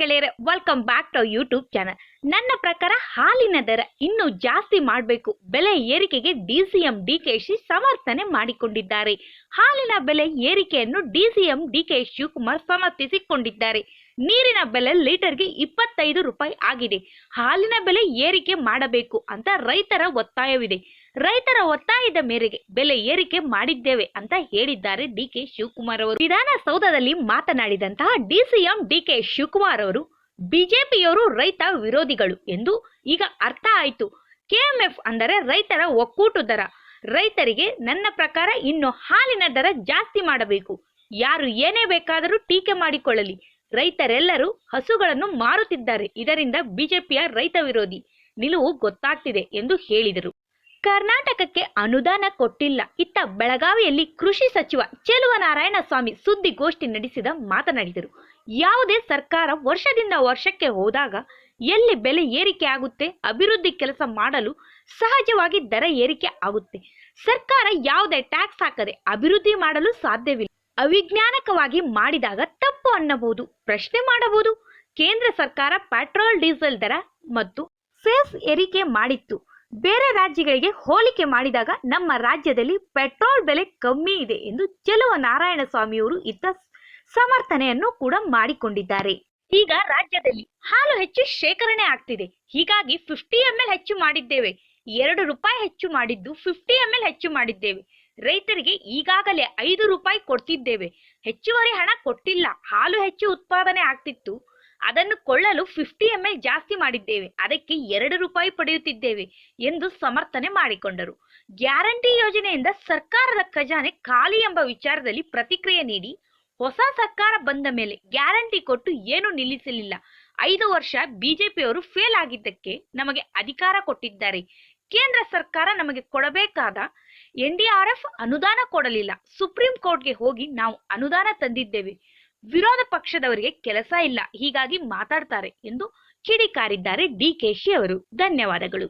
ಗೆಳೆಯರೆ welcome back to YouTube channel ನನ್ನ ಪ್ರಕಾರ ಹಾಲಿನ ದರ ಇನ್ನೂ ಜಾಸ್ತಿ ಮಾಡಬೇಕು. ಬೆಲೆ ಏರಿಕೆಗೆ ಡಿಸಿಎಂ ಡಿಕೆಶಿ ಸಮರ್ಥನೆ ಮಾಡಿಕೊಂಡಿದ್ದಾರೆ. ಹಾಲಿನ ಬೆಲೆ ಏರಿಕೆಯನ್ನು ಡಿಸಿಎಂ ಡಿಕೆ ಶಿವಕುಮಾರ್ ಸಮರ್ಥಿಸಿಕೊಂಡಿದ್ದಾರೆ. ನೀರಿನ ಬೆಲೆ ಲೀಟರ್ಗೆ ಇಪ್ಪತ್ತೈದು ರೂಪಾಯಿ ಆಗಿದೆ. ಹಾಲಿನ ಬೆಲೆ ಏರಿಕೆ ಮಾಡಬೇಕು ಅಂತ ರೈತರ ಒತ್ತಾಯವಿದೆ. ರೈತರ ಒತ್ತಾಯದ ಮೇರೆಗೆ ಬೆಲೆ ಏರಿಕೆ ಮಾಡಿದ್ದೇವೆ ಅಂತ ಹೇಳಿದ್ದಾರೆ ಡಿಕೆ ಶಿವಕುಮಾರ್ ಅವರು. ವಿಧಾನಸೌಧದಲ್ಲಿ ಮಾತನಾಡಿದಂತಹ ಡಿಸಿಎಂ ಡಿಕೆ ಶಿವಕುಮಾರ್ ಅವರು ಬಿಜೆಪಿಯವರು ರೈತ ವಿರೋಧಿಗಳು ಎಂದು ಈಗ ಅರ್ಥ ಆಯಿತು. ಕೆಎಂಎಫ್ ಅಂದರೆ ರೈತರ ಒಕ್ಕೂಟ ದರ. ರೈತರಿಗೆ ನನ್ನ ಪ್ರಕಾರ ಇನ್ನು ಹಾಲಿನ ದರ ಜಾಸ್ತಿ ಮಾಡಬೇಕು. ಯಾರು ಏನೇ ಬೇಕಾದರೂ ಟೀಕೆ ಮಾಡಿಕೊಳ್ಳಲಿ. ರೈತರೆಲ್ಲರೂ ಹಸುಗಳನ್ನು ಮಾರುತ್ತಿದ್ದಾರೆ. ಇದರಿಂದ ಬಿಜೆಪಿಯ ರೈತ ವಿರೋಧಿ ನಿಲುವು ಗೊತ್ತಾಗ್ತಿದೆ ಎಂದು ಹೇಳಿದರು. ಕರ್ನಾಟಕಕ್ಕೆ ಅನುದಾನ ಕೊಟ್ಟಿಲ್ಲ. ಇತ್ತ ಬೆಳಗಾವಿಯಲ್ಲಿ ಕೃಷಿ ಸಚಿವ ಚೆಲುವನಾರಾಯಣಸ್ವಾಮಿ ಸುದ್ದಿಗೋಷ್ಠಿ ನಡೆಸಿದ ಮಾತನಾಡಿದರು. ಯಾವುದೇ ಸರ್ಕಾರ ವರ್ಷದಿಂದ ವರ್ಷಕ್ಕೆ ಹೋದಾಗ ಎಲ್ಲಿ ಬೆಲೆ ಏರಿಕೆ ಆಗುತ್ತೆ, ಅಭಿವೃದ್ಧಿ ಕೆಲಸ ಮಾಡಲು ಸಹಜವಾಗಿ ದರ ಏರಿಕೆ ಆಗುತ್ತೆ. ಸರ್ಕಾರ ಯಾವುದೇ ಟ್ಯಾಕ್ಸ್ ಹಾಕದೆ ಅಭಿವೃದ್ಧಿ ಮಾಡಲು ಸಾಧ್ಯವಿಲ್ಲ. ಅವಿಜ್ಞಾನಕವಾಗಿ ಮಾಡಿದಾಗ ತಪ್ಪು ಅನ್ನಬಹುದು, ಪ್ರಶ್ನೆ ಮಾಡಬಹುದು. ಕೇಂದ್ರ ಸರ್ಕಾರ ಪೆಟ್ರೋಲ್, ಡೀಸೆಲ್ ದರ ಮತ್ತು ಸೇಸ್ ಏರಿಕೆ ಮಾಡಿತ್ತು. ಬೇರೆ ರಾಜ್ಯಗಳಿಗೆ ಹೋಲಿಕೆ ಮಾಡಿದಾಗ ನಮ್ಮ ರಾಜ್ಯದಲ್ಲಿ ಪೆಟ್ರೋಲ್ ಬೆಲೆ ಕಮ್ಮಿ ಇದೆ ಎಂದು ಚೆಲುವ ನಾರಾಯಣಸ್ವಾಮಿಯವರು ಇದ್ದ ಸಮರ್ಥನೆಯನ್ನು ಕೂಡ ಮಾಡಿಕೊಂಡಿದ್ದಾರೆ. ಈಗ ರಾಜ್ಯದಲ್ಲಿ ಹಾಲು ಹೆಚ್ಚು ಶೇಖರಣೆ ಆಗ್ತಿದೆ. ಹೀಗಾಗಿ ಫಿಫ್ಟಿ ಎಂ ಎಲ್ ಹೆಚ್ಚು ಮಾಡಿದ್ದೇವೆ. ಎರಡು ರೂಪಾಯಿ ಹೆಚ್ಚು ಮಾಡಿದ್ದು ಫಿಫ್ಟಿ ಎಂ ಎಲ್ ಹೆಚ್ಚು ಮಾಡಿದ್ದೇವೆ. ರೈತರಿಗೆ ಈಗಾಗಲೇ ಐದು ರೂಪಾಯಿ ಕೊಡ್ತಿದ್ದೇವೆ. ಹೆಚ್ಚುವರಿ ಹಣ ಕೊಟ್ಟಿಲ್ಲ. ಹಾಲು ಹೆಚ್ಚು ಉತ್ಪಾದನೆ ಆಗ್ತಿತ್ತು. ಅದನ್ನು ಕೊಳ್ಳಲು ಫಿಫ್ಟಿ ಎಂ ಎಲ್ ಜಾಸ್ತಿ ಮಾಡಿದ್ದೇವೆ. ಅದಕ್ಕೆ ಎರಡು ರೂಪಾಯಿ ಪಡೆಯುತ್ತಿದ್ದೇವೆ ಎಂದು ಸಮರ್ಥನೆ ಮಾಡಿಕೊಂಡರು. ಗ್ಯಾರಂಟಿ ಯೋಜನೆಯಿಂದ ಸರ್ಕಾರದ ಖಜಾನೆ ಖಾಲಿ ಎಂಬ ವಿಚಾರದಲ್ಲಿ ಪ್ರತಿಕ್ರಿಯೆ ನೀಡಿ ಹೊಸ ಸರ್ಕಾರ ಬಂದ ಮೇಲೆ ಗ್ಯಾರಂಟಿ ಕೊಟ್ಟು ಏನು ನಿಲ್ಲಿಸಲಿಲ್ಲ. ಐದು ವರ್ಷ ಬಿಜೆಪಿಯವರು ಫೇಲ್ ಆಗಿದ್ದಕ್ಕೆ ನಮಗೆ ಅಧಿಕಾರ ಕೊಟ್ಟಿದ್ದಾರೆ. ಕೇಂದ್ರ ಸರ್ಕಾರ ನಮಗೆ ಕೊಡಬೇಕಾದ ಎನ್ಡಿಆರ್ಎಫ್ ಅನುದಾನ ಕೊಡಲಿಲ್ಲ. ಸುಪ್ರೀಂ ಕೋರ್ಟ್ಗೆ ಹೋಗಿ ನಾವು ಅನುದಾನ ತಂದಿದ್ದೇವೆ. ವಿರೋಧ ಪಕ್ಷದವರಿಗೆ ಕೆಲಸ ಇಲ್ಲ. ಹೀಗಾಗಿ ಮಾತಾಡ್ತಾರೆ ಎಂದು ಕಿಡಿಕಾರಿದ್ದಾರೆ ಡಿಕೆಶಿ ಅವರು ಧನ್ಯವಾದಗಳು.